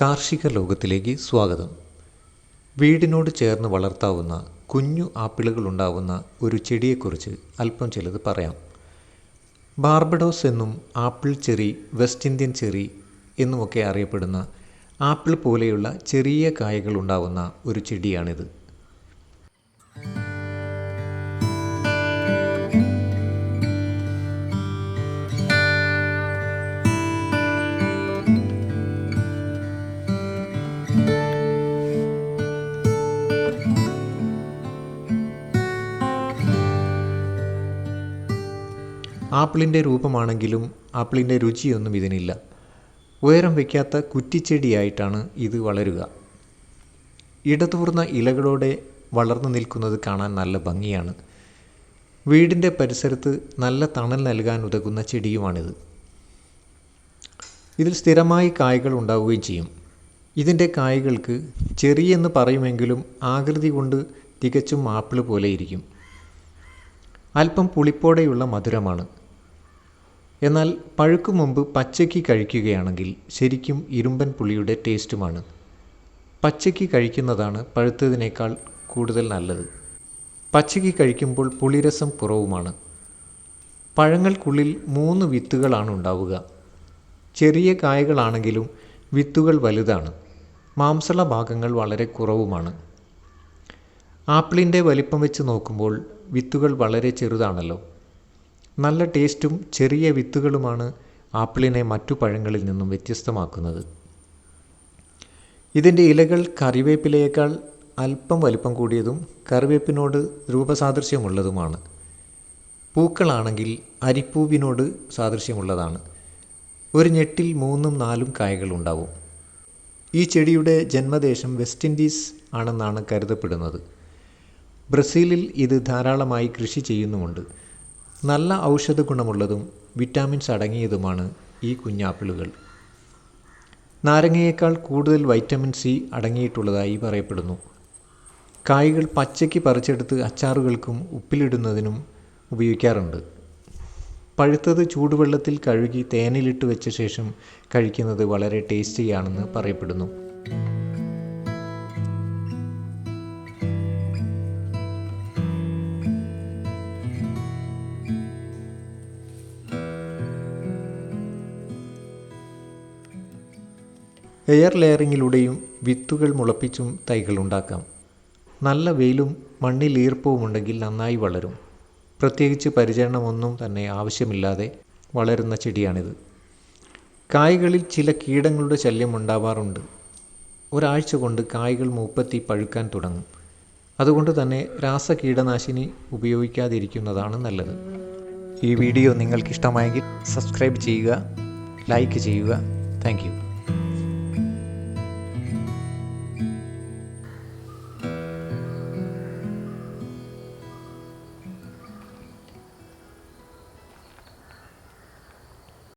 കാർഷിക ലോകത്തിലേക്ക് സ്വാഗതം. വീടിനോട് ചേർന്ന് വളർത്താവുന്ന കുഞ്ഞു ആപ്പിളുകൾ ഉണ്ടാവുന്ന ഒരു ചെടിയെക്കുറിച്ച് അല്പം ചിലത് പറയാം. ബാർബഡോസ് എന്നും apple cherry West Indian cherry എന്നുമൊക്കെ അറിയപ്പെടുന്ന ആപ്പിൾ പോലെയുള്ള ചെറിയ കായകൾ ഉണ്ടാവുന്ന ഒരു ചെടിയാണിത്. ആപ്പിളിന്റെ രൂപമാണെങ്കിലും ആപ്പിളിന്റെ രുചിയൊന്നും ഇതിനില്ല. ഉയരം വയ്ക്കാത്ത കുറ്റിച്ചെടിയായിട്ടാണ് ഇത് വളരുക. ഇടതൂർന്ന ഇലകളോടെ വളർന്നു നിൽക്കുന്നത് കാണാൻ നല്ല ഭംഗിയാണ്. വീടിന്റെ പരിസരത്ത് നല്ല തണൽ നൽകാൻ ഉതകുന്ന ചെടിയുമാണിത്. ഇതിൽ സ്ഥിരമായി കായ്കൾ ഉണ്ടാവുകയും ചെയ്യും. ഇതിന്റെ കായ്കൾക്ക് ചെറിയെന്ന് പറയുമെങ്കിലും ആകൃതി കൊണ്ട് തികച്ചും ആപ്പിൾ പോലെ ഇരിക്കും. അല്പം പുളിപ്പോടെയുള്ള മധുരമാണ്. എന്നാൽ പഴുക്കു മുമ്പ് പച്ചയ്ക്ക് കഴിക്കുകയാണെങ്കിൽ ശരിക്കും ഇരുമ്പൻ പുളിയുടെ ടേസ്റ്റുമാണ്. പച്ചയ്ക്ക് കഴിക്കുന്നതാണ് പഴുത്തതിനേക്കാൾ കൂടുതൽ നല്ലത്. പച്ചയ്ക്ക് കഴിക്കുമ്പോൾ പുളിരസം കുറവുമാണ്. പഴങ്ങൾക്കുള്ളിൽ മൂന്ന് വിത്തുകളാണ് ഉണ്ടാവുക. ചെറിയ കായകളാണെങ്കിലും വിത്തുകൾ വലുതാണ്. മാംസള ഭാഗങ്ങൾ വളരെ കുറവുമാണ്. ആപ്പിളിന്റെ വലിപ്പം വെച്ച് നോക്കുമ്പോൾ വിത്തുകൾ വളരെ ചെറുതാണല്ലോ. നല്ല ടേസ്റ്റും ചെറിയ വിത്തുകളുമാണ് ആപ്പിളിനെ മറ്റു പഴങ്ങളിൽ നിന്നും വ്യത്യസ്തമാക്കുന്നത്. ഇതിന്റെ ഇലകൾ കറിവേപ്പിലയേക്കാൾ അല്പം വലിപ്പം കൂടിയതും കറിവേപ്പിനോട് രൂപസാദൃശ്യമുള്ളതുമാണ്. പൂക്കളാണെങ്കിൽ അരിപ്പൂവിനോട് സാദൃശ്യമുള്ളതാണ്. ഒരു ഞെട്ടിൽ മൂന്നും നാലും കായകൾ ഉണ്ടാവും. ഈ ചെടിയുടെ ജന്മദേശം വെസ്റ്റ് ഇൻഡീസ് ആണെന്നാണ് കരുതപ്പെടുന്നത്. ബ്രസീലിൽ ഇത് ധാരാളമായി കൃഷി ചെയ്യുന്നുമുണ്ട്. നല്ല ഔഷധ ഗുണമുള്ളതും വിറ്റാമിൻസ് അടങ്ങിയതുമാണ് ഈ കുഞ്ഞാപ്പിളുകൾ. നാരങ്ങയേക്കാൾ കൂടുതൽ വൈറ്റമിൻ സി അടങ്ങിയിട്ടുള്ളതായി പറയപ്പെടുന്നു. കായ്കൾ പച്ചയ്ക്ക് പറിച്ചെടുത്ത് അച്ചാറുകൾക്കും ഉപ്പിലിടുന്നതിനും ഉപയോഗിക്കാറുണ്ട്. പഴുത്തത് ചൂടുവെള്ളത്തിൽ കഴുകി തേനിലിട്ട് വെച്ച ശേഷം കഴിക്കുന്നത് വളരെ ടേസ്റ്റിയാണെന്ന് പറയപ്പെടുന്നു. എയർ ലെയറിങ്ങിലൂടെയും വിത്തുകൾ മുളപ്പിച്ചും തൈകൾ ഉണ്ടാക്കാം. നല്ല വെയിലും മണ്ണിൽ ഈർപ്പവും ഉണ്ടെങ്കിൽ നന്നായി വളരും. പ്രത്യേകിച്ച് പരിചരണമൊന്നും തന്നെ ആവശ്യമില്ലാതെ വളരുന്ന ചെടിയാണിത്. കായ്കളിൽ ചില കീടങ്ങളുടെ ശല്യം ഉണ്ടാവാറുണ്ട്. ഒരാഴ്ച കൊണ്ട് കായ്കൾ മൂപ്പത്തി പഴുക്കാൻ തുടങ്ങും. അതുകൊണ്ട് തന്നെ രാസ കീടനാശിനി ഉപയോഗിക്കാതിരിക്കുന്നതാണ് നല്ലത്. ഈ വീഡിയോ നിങ്ങൾക്കിഷ്ടമായെങ്കിൽ സബ്സ്ക്രൈബ് ചെയ്യുക ലൈക്ക് ചെയ്യുക. താങ്ക്